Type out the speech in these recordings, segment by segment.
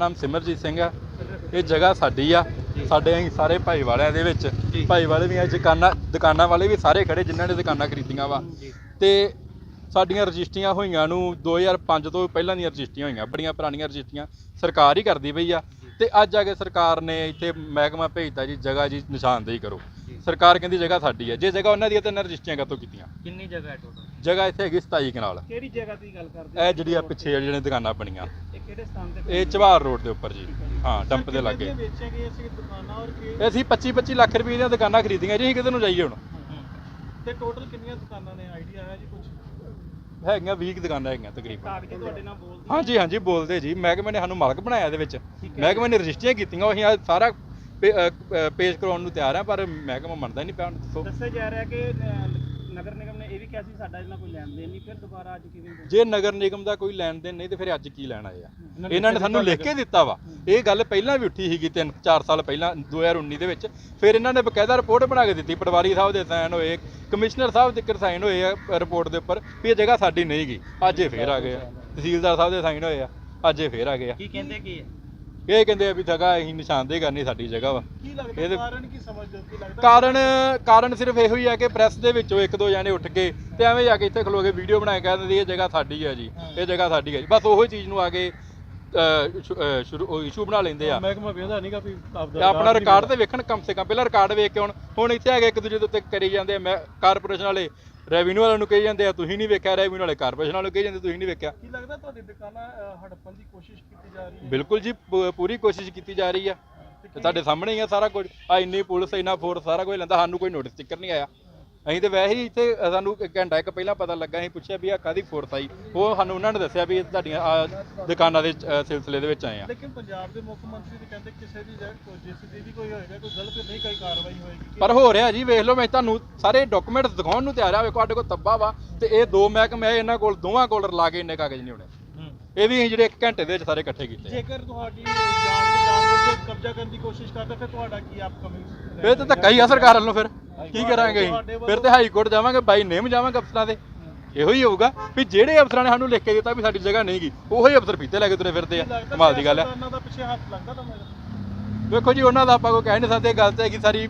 ਨਾਮ ਸਿਮਰਜੀਤ ਸਿੰਘ ਆ। ਇਹ ਜਗ੍ਹਾ ਸਾਡੀ ਆ ਸਾਡੇ ਅਸੀਂ ਸਾਰੇ ਭਾਈ ਵਾਲਿਆਂ ਦੇ ਵਿੱਚ। ਭਾਈ ਵਾਲੇ ਵੀ ਆ ਦੁਕਾਨਾਂ ਦੁਕਾਨਾਂ ਵਾਲੇ ਵੀ ਸਾਰੇ ਖੜੇ ਜਿਨ੍ਹਾਂ ਨੇ ਦੁਕਾਨਾਂ ਖਰੀਦੀਆਂ ਵਾ। ਤੇ ਸਾਡੀਆਂ ਰਜਿਸਟਰੀਆਂ ਹੋਈਆਂ ਨੂੰ 2005 ਤੋਂ ਪਹਿਲਾਂ ਦੀਆਂ ਰਜਿਸਟਰੀਆਂ ਹੋਈਆਂ ਬੜੀਆਂ ਪੁਰਾਣੀਆਂ ਰਜਿਸਟਰੀਆਂ ਸਰਕਾਰ ਹੀ ਕਰਦੀ ਪਈ ਆ। ਤੇ ਅੱਜ ਆ ਕੇ ਸਰਕਾਰ ਨੇ ਇੱਥੇ ਮਹਿਕਮਾ ਭੇਜਤਾ ਜੀ ਜਗ੍ਹਾ ਜੀ ਨਿਸ਼ਾਨਦੇਹੀ ਕਰੋ। ਸਰਕਾਰ ਕਹਿੰਦੀ ਜਗ੍ਹਾ ਸਾਡੀ ਹੈ। ਜੇ ਜਗ੍ਹਾ ਉਹਨਾਂ ਦੀ ਹੈ ਤਾਂ ਇਹਨਾਂ ਰਜਿਸਟਰੀਆਂ ਕਾਤੋਂ ਕੀਤੀਆਂ? ਕਿੰਨੀ ਜਗ੍ਹਾ ਹੈ ਟੋਟਲ ਜਗ੍ਹਾ ਇੱਥੇ ਹੈਗੀ 27 ਕਨਾਲ। ਕਿਹੜੀ ਜਗ੍ਹਾ ਦੀ ਗੱਲ ਕਰਦੇ ਇਹ ਜਿਹੜੀ ਆ ਪਿੱਛੇ ਜਿਹੜੀਆਂ ਦੁਕਾਨਾਂ ਬਣੀਆਂ। ਇਹ ਕਿਹੜੇ ਸਥਾਨ ਤੇ ਇਹ ਚਵਾਰ ਰੋਡ ਦੇ ਉੱਪਰ ਜੀ। ਹਾਂ ਡੰਪ ਦੇ ਲਾਗੇ। ਵੇਚੀਆਂ ਗਈਆਂ ਸੀ ਦੁਕਾਨਾਂ ਔਰ ਕੀ? ਇਹ ਅਸੀਂ 25 25 ਲੱਖ ਰੁਪਏ ਦੀਆਂ ਦੁਕਾਨਾਂ ਖਰੀਦੀਆਂ ਜੀ ਅਸੀਂ ਕਿਤੇ ਨੂੰ ਜਾਈਏ ਹੁਣ। ਤੇ ਟੋਟਲ ਕਿੰਨੀਆਂ ਦੁਕਾਨਾਂ ਨੇ? ਆਈਡੀਆ ਹੈ ਜੀ ਕੁਝ ਹੈਗੀਆਂ 20 ਕੁ ਦੁਕਾਨਾਂ ਹੈਗੀਆਂ ਤਕਰੀਬਨ। ਕਾਗਜ਼ ਤੁਹਾਡੇ ਨਾਲ ਬੋਲਦੇ ਹਾਂਜੀ ਹਾਂਜੀ ਬੋਲਦੇ ਜੀ। ਮਹਿਕਮੇ ਨੇ ਸਾਨੂੰ ਮਾਲਕ ਬਣਾਇਆ ਇਹਦੇ ਵਿੱਚ। ਮਹਿਕਮੇ ਨੇ ਰਜਿਸਟਰੀਆਂ ਕੀਤੀਆਂ ਉਹ ਅਸੀਂ ਸਾਰਾ ਪੇਸ਼ ਕਰਾਉਣ ਨੂੰ ਤਿਆਰ ਆ ਪਰ ਮਹਿਕਮਾ ਮੰਨਦਾ ਨਹੀਂ ਪਿਆ ਦੱਸੋ। ਦੱਸਿਆ ਜਾ ਰਿਹਾ ਕਿ ਨਗਰ ਨਿਗਮ ਨੇ ਇਹ ਵੀ ਕਿਹਾ ਸੀ ਸਾਡਾ ਇਹਨਾਂ ਕੋਈ ਲੈਣ ਦੇਣ ਨਹੀਂ। ਫਿਰ ਦੁਬਾਰਾ ਅੱਜ ਕਿਵੇਂ ਜੇ ਨਗਰ ਨਿਗਮ ਦਾ ਕੋਈ ਲੈਣ ਦੇਣ ਨਹੀਂ ਤੇ ਫਿਰ ਅੱਜ ਕੀ ਲੈਣ ਆਏ ਆ? ਇਹਨਾਂ ਨੇ ਸਾਨੂੰ ਲਿਖ ਕੇ ਦਿੱਤਾ ਵਾ। ਇਹ ਗੱਲ ਪਹਿਲਾਂ ਵੀ ਉੱਠੀ ਸੀਗੀ 3 4 ਸਾਲ ਪਹਿਲਾਂ 2019 ਦੇ ਵਿੱਚ। ਫਿਰ ਇਹਨਾਂ ਨੇ ਬਕਾਇਦਾ ਰਿਪੋਰਟ ਬਣਾ ਕੇ ਦਿੱਤੀ ਪਟਵਾਰੀ ਸਾਹਿਬ ਦੇ ਸਾਈਨ ਹੋਏ ਕਮਿਸ਼ਨਰ ਸਾਹਿਬ ਦੇ ਸਾਈਨ ਹੋਏ ਆ ਰਿਪੋਰਟ ਦੇ ਉੱਪਰ ਵੀ ਇਹ ਜਗ੍ਹਾ ਸਾਡੀ ਨਹੀਂ ਗੀ ਅੱਜ ਇਹ ਫੇਰ ਆ ਗਏ ਆ। ਤਹਿਸੀਲਦਾਰ ਸਾਹਿਬ ਦੇ ਸਾਈਨ ਹੋਏ ਆ ਅੱਜ ਇਹ ਫੇਰ ਆ ਗਏ ਆ। ਕੀ ਕਹਿੰਦੇ ਕੀ ਹੈ ਇਹ ਕਹਿੰਦੇ ਆ ਵੀ ਜਗ੍ਹਾ ਅਸੀਂ ਨਿਸ਼ਾਨਦੇਹੀ ਕਰਨੀ ਸਾਡੀ ਜਗ੍ਹਾ ਵਾ। ਕੀ ਲੱਗਦਾ ਇਹਦੇ- ਕਾਰਨ ਕੀ ਸਮਝਦੇ ਹੋ? ਕੀ ਲੱਗਦਾ? ਕਾਰਨ ਕਾਰਨ ਸਿਰਫ ਇਹੋ ਹੀ ਆ ਕਿ ਪ੍ਰੈਸ ਦੇ ਵਿੱਚੋਂ ਇੱਕ ਦੋ ਜਾਣੇ ਉੱਠ ਕੇ ਤੇ ਐਵੇਂ ਜਾ ਕੇ ਇੱਥੇ ਖਲੋ ਕੇ ਵੀਡੀਓ ਬਣਾ ਕੇ ਕਹਿ ਦਿੰਦੇ ਇਹ ਜਗ੍ਹਾ ਸਾਡੀ ਹੈ ਜੀ ਇਹ ਜਗ੍ਹਾ ਸਾਡੀ ਹੈ ਜੀ। ਬਸ ਉਹੀ ਚੀਜ਼ ਨੂੰ ਆ ਕੇ ਅਹ, ਸ਼ੁ- ਅਹ, ਸ਼ੁਰੂ ਇਸ਼ੂ ਬਣਾ ਲੈਂਦੇ ਆ। ਮਹਿਕਮਾ ਵੇਂਦਾ ਨਹੀਂਗਾ ਵੀ ਤੇ ਆਪਣਾ ਰਿਕਾਰਡ ਤੇ ਵੇਖਣ ਕਮ ਸੇ ਕਮ। ਪਹਿਲਾਂ ਰਿਕਾਰਡ ਵੇਖ ਕੇ ਹੁਣ ਹੁਣ ਇੱਥੇ ਆ ਕੇ ਇੱਕ ਦੂਜੇ ਦੇ ਉੱਤੇ ਕਰੀ ਜਾਂਦੇ ਆ ਮੈਂ ਕਾਰਪੋਰੇਸ਼ਨ ਵਾਲੇ। ਰੈਵਨਿਊ ਵਾਲਿਆਂ ਨੂੰ ਕਹੀ ਜਾਂਦੇ ਆ ਤੁਸੀਂ ਨਹੀਂ ਵੇਖਿਆ ਰੈਵਨਿਊ ਵਾਲੇ ਕਾਰਪੋਰੇਸ਼ਨ ਵਾਲਿਆਂ ਨੂੰ ਕਹੀ ਜਾਂਦੇ ਤੁਸੀਂ ਨਹੀਂ ਵੇਖਿਆ। ਕੀ ਲੱਗਦਾ ਤੁਹਾਡੀ ਦੁਕਾਨਾਂ ਹੜੱਪਣ ਦੀ ਕੋਸ਼ਿਸ਼ ਕੀਤੀ ਜਾ ਰਹੀ ਹੈ? ਬਿਲਕੁਲ ਜੀ ਪੂ- ਪੂਰੀ ਕੋਸ਼ਿਸ਼ ਕੀਤੀ ਜਾ ਰਹੀ ਆ। ਤੇ ਤੁਹਾਡੇ ਸਾਹਮਣੇ ਹੀ ਆ ਸਾਰਾ ਕੁਝ। ਆ ਇੰਨੀ ਪੁਲਿਸ ਇੰਨਾ ਫੋਰਸ ਸਾਰਾ ਕੁਝ ਲੈਂਦਾ। ਸਾਨੂੰ ਕੋਈ ਨੋਟਿਸ ਸਟicker ਨਹੀਂ ਆਇਆ। ਅਸੀਂ ਤੇ ਵੈਸੇ ਹੀ ਇੱਥੇ ਸਾਨੂੰ ਇੱਕ ਘੰਟਾ ਇੱਕ ਪਹਿਲਾਂ ਪਤਾ ਲੱਗਾ ਅਸੀਂ ਪੁੱਛਿਆ ਵੀ ਆ ਕਾਦੀ ਫੋਰਸ ਆਈ ਉਹ ਸਾਨੂੰ ਉਹਨਾਂ ਨੇ ਦੱਸਿਆ ਵੀ ਇਹ ਤੁਹਾਡੀਆਂ ਆਹ ਦੁਕਾਨਾਂ ਦੇ ਅ, ਸਿਲਸਿਲੇ ਦੇ ਵਿੱਚ ਆਏ ਆ। ਲੇਕਿਨ ਪੰਜਾਬ ਦੇ ਮੁੱਖ ਮੰਤਰੀ ਤੇ ਕਹਿੰਦੇ ਕਿਸੇ ਦੀ ਜਗ੍ਹਾ ਕੋਈ ਜਿਸ ਦੀ ਵੀ ਕੋਈ ਹੋਏਗਾ ਕੋਈ ਗਲਤ ਨਹੀਂ ਕੋਈ ਕਾਰਵਾਈ ਹੋਏਗੀ। ਪਰ ਹੋ ਰਿਹਾ ਜੀ ਵੇਖ ਲਓ ਮੈਂ ਤੁਹਾਨੂੰ ਸਾਰੇ ਡਾਕੂਮੈਂਟਸ ਦਿਖਾਉਣ ਨੂੰ ਤਿਆਰ ਆ ਵੇਖੋ ਸਾਡੇ ਕੋਲ ਤੱਬਾ ਵਾ ਤੇ ਇਹ ਦੋ ਮਹਿਕਮੇ ਆ, ਇਹਨਾਂ ਕੋਲ ਦੋਵਾਂ ਕੋਲ ਲਾ ਕੇ ਇੰਨੇ ਕਾਗਜ਼ ਨਹੀਂ ਹੋਣੇ। ਇਹ ਵੀ ਅਸੀਂ ਜਿਹੜੇ ਇੱਕ ਘੰਟੇ ਦੇ ਵਿੱਚ ਸਾਰੇ ਇਕੱਠੇ ਕੀਤੇ ਆ। ਜੇਕਰ ਤੁਹਾਡੀ ਜਾਨ ਦੀ ਜਾਨ ਕੇ ਕਬਜ਼ਾ ਕਰਨ ਦੀ ਕੋਸ਼ਿਸ਼ ਕਰਦੇ ਫਿਰ ਤੁਹਾਡਾ ਕੀ ਅਪਕਮਿੰਗ ਫਿਰ ਤਾਂ ਧੱਕਾ ਹੀ ਆ ਸਰਕਾਰ ਵੱਲੋਂ ਫਿਰ। ਕੀ ਕਰਾਂਗੇ? ਫਿਰ ਤੇ ਹਾਈ ਕੋਰਟ ਜਾਵਾਂਗੇ ਬਾਈ ਨੇਮ ਜਾਵਾਂਗੇ ਅਫਸਰਾਂ ਦੇ। ਇਹੋ ਹੀ ਹੋਊਗਾ ਵੀ ਜਿਹੜੇ ਅਫਸਰਾਂ ਨੇ ਸਾਨੂੰ ਲਿਖ ਕੇ ਦਿੱਤਾ ਵੀ ਸਾਡੀ ਜਗ੍ਹਾ ਨਹੀਂ ਗੀ ਉਹੀ ਅਫਸਰ ਫੀਤੇ ਲੈ ਕੇ ਤੁਰੇ ਫਿਰਦੇ ਆ। ਕਮਾਲ ਦੀ ਗੱਲ ਹੈ ਵੇਖੋ ਜੀ ਉਹਨਾਂ ਦਾ ਆਪਾਂ ਕੋਈ ਕਹਿ ਨਹੀਂ ਸਕਦੇ ਗੱਲ ਤੇ ਹੈਗੀ ਸਾਰੀ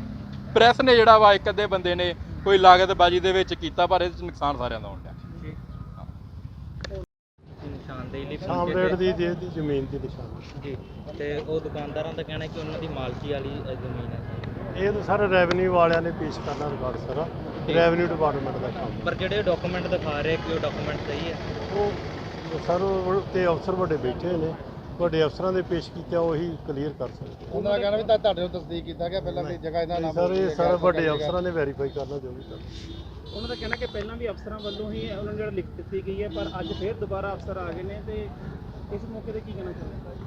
ਪ੍ਰੈਸ ਨੇ ਜਿਹੜਾ ਵਾ ਇੱਕ ਅੱਧੇ ਬੰਦੇ ਨੇ ਕੋਈ ਲਾਗਤਬਾਜ਼ੀ ਦੇ ਵਿੱਚ ਕੀਤਾ ਪਰ ਇਹਦੇ ਚ ਨੁਕਸਾਨ ਸਾਰਿਆਂ ਦਾ ਹੁੰਦਾ ਨਿਸ਼ਾਨਦੇਹੀ ਲਈ ਸਾਮਰੇਟ ਦੀ ਜੇ ਦੀ ਜ਼ਮੀਨ ਦੀ ਨਿਸ਼ਾਨੀ। ਜੀ। ਤੇ ਉਹ ਦੁਕਾਨਦਾਰਾਂ ਦਾ ਕਹਿਣਾ ਕਿ ਉਹਨਾਂ ਦੀ ਮਾਲਕੀ ਵਾਲੀ ਜ਼ਮੀਨ ਹੈ। ਇਹ ਤਾਂ ਸਾਰੇ ਰੈਵਨਿਊ ਵਾਲਿਆਂ ਨੇ ਪੇਸ਼ ਕਰਨਾ ਰਿਕਾਰਡ ਸਾਰਾ। ਰੈਵਨਿਊ ਡਿਪਾਰਟਮੈਂਟ ਦਾ ਕੰਮ। ਪਰ ਜਿਹੜੇ ਡਾਕੂਮੈਂਟ ਦਿਖਾ ਰਹੇ ਕਿ ਉਹ ਡਾਕੂਮੈਂਟ ਸਹੀ ਹੈ? ਉਹ ਸਰ ਉਹ ਤੇ ਅਫਸਰ ਵੱਡੇ ਬੈਠੇ ਨੇ। ਵੱਡੇ ਅਫਸਰਾਂ ਦੇ ਪੇਸ਼ ਕੀਤਾ ਉਹੀ ਕਲੀਅਰ ਕਰ ਸਕਦੇ ਉਹਨਾਂ ਦਾ ਕਹਿਣਾ ਵੀ ਤਾਂ ਤੁਹਾਡੇ ਨੂੰ ਤਸਦੀਕ ਕੀਤਾ ਗਿਆ ਪਹਿਲਾਂ ਵੀ ਜਗ੍ਹਾ ਇਹਨਾਂ ਨਾਮ ਸਰ ਇਹ ਸਾਰੇ ਵੱਡੇ ਅਫਸਰਾਂ ਨੇ ਵੈਰੀਫਾਈ ਕਰਨਾ ਜੋ ਵੀ ਕਰਨਾ। ਉਹਨਾਂ ਦਾ ਕਹਿਣਾ ਕਿ ਪਹਿਲਾਂ ਵੀ ਅਫਸਰਾਂ ਵੱਲੋਂ ਹੀ ਉਹਨਾਂ ਨੂੰ ਜਿਹੜਾ ਲਿਖ ਦਿੱਤੀ ਗਈ ਹੈ ਪਰ ਅੱਜ ਫਿਰ ਦੁਬਾਰਾ ਅਫਸਰ ਆ ਗਏ ਨੇ ਤੇ ਇਸ ਮੌਕੇ ਤੇ ਕੀ ਕਹਿਣਾ ਚਾਹੁੰਦੇ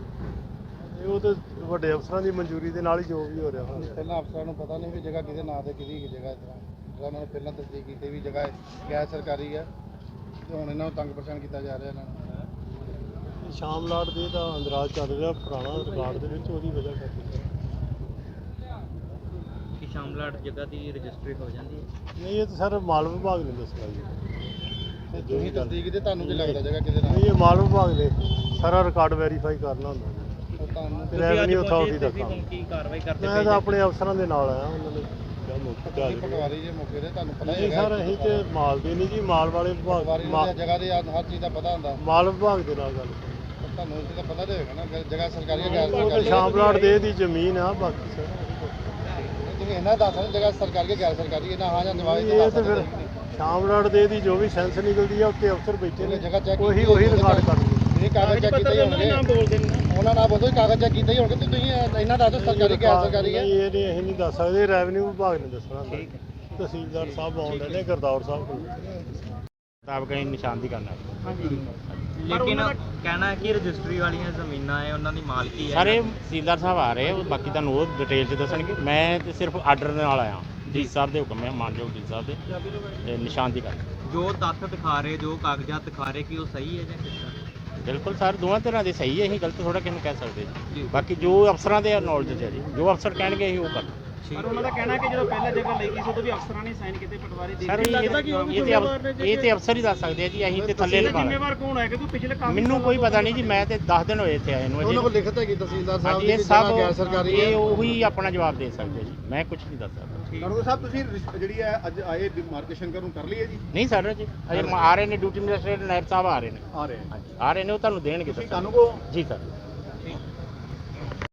ਇਹ ਉਹ ਤੇ ਵੱਡੇ ਅਫਸਰਾਂ ਦੀ ਮਨਜ਼ੂਰੀ ਦੇ ਨਾਲ ਹੀ ਜੋ ਵੀ ਹੋ ਰਿਹਾ ਹੋਣਾ। ਪਹਿਲਾਂ ਅਫਸਰਾਂ ਨੂੰ ਪਤਾ ਨਹੀਂ ਵੀ ਜਗ੍ਹਾ ਕਿਹਦੇ ਨਾਂ ਤੇ ਕਿਹਦੀ ਜਗ੍ਹਾ ਇਸ ਤਰ੍ਹਾਂ। ਜਿਹੜਾ ਉਹਨਾਂ ਨੇ ਪਹਿਲਾਂ ਤਸਦੀਕ ਕੀਤੀ ਵੀ ਜਗ੍ਹਾ ਗੈਰ ਸਰਕਾਰੀ ਹੈ ਤੇ ਹੁਣ ਇਹਨਾਂ ਨੂੰ ਤੰਗ ਪਰੇਸ਼ਾਨ ਕੀਤਾ ਜਾ ਰਿਹਾ ਇਹਨਾਂ ਨੂੰ। ਸ਼ਾਮ ਲਾਟ ਦੇ ਦਾ ਅੰਦਰਾਜ ਚੱਲ ਰਿਹਾ ਪੁਰਾਣਾ ਰਿਕਾਰਡ ਦੇ ਵਿੱਚ ਉਹਦੀ ਵਜ੍ਹਾ ਕਰਕੇ। ਕਿ ਸ਼ਾਮਲਾਟ ਜਗ੍ਹਾ ਦੀ ਰਜਿਸਟਰੀ ਹੋ ਜਾਂਦੀ ਹੈ? ਨਹੀਂ ਇਹ ਤਾਂ ਸਰ ਮਾਲ ਵਿਭਾਗ ਨੇ ਦੱਸਣਾ ਜੀ। ਤੇ ਤੁਸੀਂ ਤਸਦੀਕ ਤੇ ਤੁਹਾਨੂੰ ਕੀ ਲੱਗਦਾ ਜਗ੍ਹਾ ਕਿਹਦੇ ਨਾਂ ਨਹੀਂ ਇਹ ਮਾਲ ਵਿਭਾਗ ਨੇ ਸਾਰਾ ਰਿਕਾਰਡ ਵੈਰੀਫਾਈ ਕਰਨਾ ਹੁੰਦਾ। ਤੁਹਾਨੂੰ ਤੁਸੀਂ ਅੱਜ ਰੈਵਨਿਊ ਅਥਾਰਟੀ ਪਹੁੰਚੇ ਦਾ ਤੁਸੀਂ ਕੰਮ ਹੁਣ ਕੀ ਕਾਰਵਾਈ ਕਰਦੇ ਮੈਂ ਪਏ ਤਾਂ ਜੀ? ਆਪਣੇ ਅਫਸਰਾਂ ਦੇ ਨਾਲ ਆਇਆ ਉਹਨਾਂ ਨੇ ਕਿਹਾ ਮੌਕੇ ਤੇ ਆ ਤੁਸੀਂ ਜਾਓ। ਪਟਵਾਰੀ ਜੇ ਮੌਕੇ ਤੇ ਤੁਹਾਨੂੰ ਪਤਾ ਹੀ ਨਹੀਂ ਹੈਗਾ ਸਰ ਅਸੀਂ ਤੇ ਮਾਲ ਦੇ ਨਹੀਂ ਜੀ ਮਾਲ ਵਾਲੇ ਵਿਭਾਗ ਪਟਵਾਰੀ ਨੂੰ ਮਾ- ਤਾਂ ਜਗ੍ਹਾ ਦੇ ਹਰ ਚੀਜ਼ ਦਾ ਪਤਾ ਹੁੰਦਾ ਮਾਲ ਵਿਭਾਗ ਦੇ ਨਾਲ ਗੱਲ ਕਰੋ। ਤੁਹਾਨੂੰ ਇਸ ਦਾ ਪਤਾ ਤੇ ਹੋਏਗਾ ਨਾ ਕਿ ਜਗ੍ਹਾ ਸਰਕਾਰੀ ਹੈ ਗੈਰ ਉਹ ਤੇ ਸਰਕਾਰੀ ਹੈ। ਸ਼ਾਮਲਾਟ ਦੇ ਦੀ ਜ਼ਮੀਨ ਆ ਬਾਕੀ ਸਰ ਤੁਸੀਂ ਇਹਨਾਂ ਦੱਸ ਸਕਦੇ ਜਗ੍ਹਾ ਸਰਕਾਰੀ ਹੈ ਗੈਰ ਸਰਕਾਰੀ ਹੈ ਨਾ ਹਾਂ ਜਾਂ ਜਵਾਬ ਇਹ ਤੇ ਫਿਰ ਸ਼ਾਮਲਾਟ ਦੇ ਦੀ ਜੋ ਵੀ ਸੈਂਸ ਨਿਕਲਦੀ ਆ ਉੱਤੇ ਅਫਸਰ ਬੈਠੇ ਨੇ ਜਗ੍ਹਾ check ਉਹੀ ਕੀਤੀ ਉਹੀ ਰਿਕਾਰਡ ਕਰਨਗੇ ਇਹ ਕਾਗਜ਼ ਚੈੱਕ ਕੀਤੇ ਹੀ ਹੋਣਗੇ। ਉਹਨਾਂ ਨਾਲ ਬੋਲੋ ਕਾਗਜ਼ ਚੈੱਕ ਕੀਤੇ ਹੀ ਹੋਣਗੇ ਤੇ ਤੁਸੀਂ ਇਹਨਾਂ ਦੱਸ ਦਿਓ ਸਰਕਾਰੀ ਗੈਰ ਸਰਕਾਰੀ ਹੈ। ਨਹੀਂ ਇਹ ਨਹੀਂ ਅਸੀਂ ਨਹੀਂ ਦੱਸ ਸਕਦੇ ਰੈਵਨਿਊ ਵਿਭਾਗ ਨੇ ਦੱਸਣਾ। ਤਹਿਸੀਲਦਾਰ ਸਾਹਿਬ ਆਉਂਦੇ ਨੇ ਗਰਦੌਰ ਸਾਹਿਬ ਕੋਲ। ਮੁਤਾਬਕ ਅਸੀਂ ਨਿਸ਼ਾਨਦੀ ਕਰਨਾ ਲੇਕਿਨ ਕਹਿਣਾ ਹੈ ਕਿ ਰਜਿਸਟਰੀ ਵਾਲੀਆਂ ਜ਼ਮੀਨਾਂ ਹੈ ਉਹਨਾਂ ਦੀ ਮਾਲਕੀ ਹੈ। ਸਾਰੇ ਤਹਿਸੀਲਦਾਰ ਸਾਹਿਬ ਆ ਰਹੇ ਆ, ਬਾਕੀ ਤੁਹਾਨੂੰ ਉਹ ਡਿਟੇਲ ਚ ਦੱਸਣਗੇ। ਮੈਂ ਤੇ ਸਿਰਫ ਆਰਡਰ ਨਾਲ ਆਇਆ। ਡੀ ਸਾਹਿਬ ਦੇ ਹੁਕਮ ਹੈ ਮਾਨਯੋਗ ਡੀ ਸਾਹਿਬ ਦੇ। ਤੇ ਨਿਸ਼ਾਨਦੀ ਕਰ ਜੋ ਤੱਥ ਦਿਖਾ ਰਹੇ ਜੋ ਕਾਗਜ਼ਾਤ ਦਿਖਾ ਰਹੇ ਕਿ ਉਹ ਸਹੀ ਹੈ ਜਾਂ ਕਿਸ ਤਰ੍ਹਾਂ? ਬਿਲਕੁਲ ਸਰ ਦੋਵਾਂ ਤਰ੍ਹਾਂ ਦੇ ਸਹੀ ਹੈ ਅਸੀਂ ਗਲਤ ਥੋੜਾ ਕਿਹਨੂੰ ਕਹਿ ਸਕਦੇ ਜੀ। ਬਾਕੀ ਜੋ ਅਫਸਰਾਂ ਦੇ ਨੌਲੇਜ ਹੈ ਜੀ ਜੋ ਅਫਸਰ ਕਹਿਣਗੇ ਅਸੀਂ ਉਹ ਕਰ ਪਰ ਉਹਨਾਂ ਦਾ ਕਹਿਣਾ ਕਿ ਜਦੋਂ ਪਹਿਲਾਂ ਜਗ੍ਹਾ ਲਈ ਗਈ ਸੀ ਉਦੋਂ ਵੀ ਅਫਸਰਾਂ ਨੇ ਸਾਈਨ ਕੀਤੇ ਪਟਵਾਰੀ ਦੇ ਸਰ ਕਿ ਇਹ ਤੇ ਅਫ- ਇਹ ਤੇ ਅਫਸਰ ਹੀ ਦੱਸ ਸਕਦੇ ਆ ਜੀ ਅਸੀਂ ਤੇ ਥੱਲੇ ਇਹਦਾ ਲਗਾ ਜ਼ਿੰਮੇਵਾਰ ਕੌਣ ਹੈ ਕਿਉਂਕਿ ਪਿਛਲੇ ਕਾਫੀ ਮੈਨੂੰ ਕੋਈ ਤੋਂ ਪਤਾ ਨਹੀਂ ਜੀ ਮੈਂ ਤੇ 10 ਦਿਨ ਹੋਏ ਇੱਥੇ ਆਏ ਨੂੰ ਉਹਨਾਂ ਕੋਲ ਅਜੇ ਲਿਖਤ ਹੈਗੀ ਤਹਿਸੀਲਦਾਰ ਸਾਹਿਬ ਹਾਂਜੀ ਦੀ ਇਹ ਕਿ ਜਗ੍ਹਾ ਗੈਰ ਸਭ ਸਰਕਾਰੀ ਹੈ। ਇਹ ਉਹੀ ਆਪਣਾ ਜਵਾਬ ਦੇ ਸਕਦੇ ਜੀ। ਮੈਂ ਕੁਝ ਨਹੀਂ ਦੱਸ ਸਕਦਾ। ਨਰੋਦ ਸਾਹਿਬ ਤੁਸੀਂ ਰਿਸ- ਜਿਹੜੀ ਹੈ ਅੱਜ ਆਏ ਡਿਮਾਰਕੇਸ਼ਨ ਕਰਨ ਕਰ ਲਈ ਹੈ ਜੀ? ਨਹੀਂ ਸਰ ਜੀ ਅਜੇ ਮ- ਆ ਰਹੇ ਨੇ ਡਿਊਟੀ ਮੈਜਿਸਟ੍ਰੇਟ ਨਾਇਬ ਸਾਹਿਬ ਆ ਰਹੇ ਨੇ। ਆ ਰਹੇ ਹਾਂਜੀ। ਆ ਰਹੇ ਨੇ ਉਹ ਤੁਹਾਨੂੰ ਦੇਣਗੇ ਤੁਸੀਂ ਦੱਸਣਗੇ। ਕਾਨੂੰਗੋ ਜੀ ਸਰ।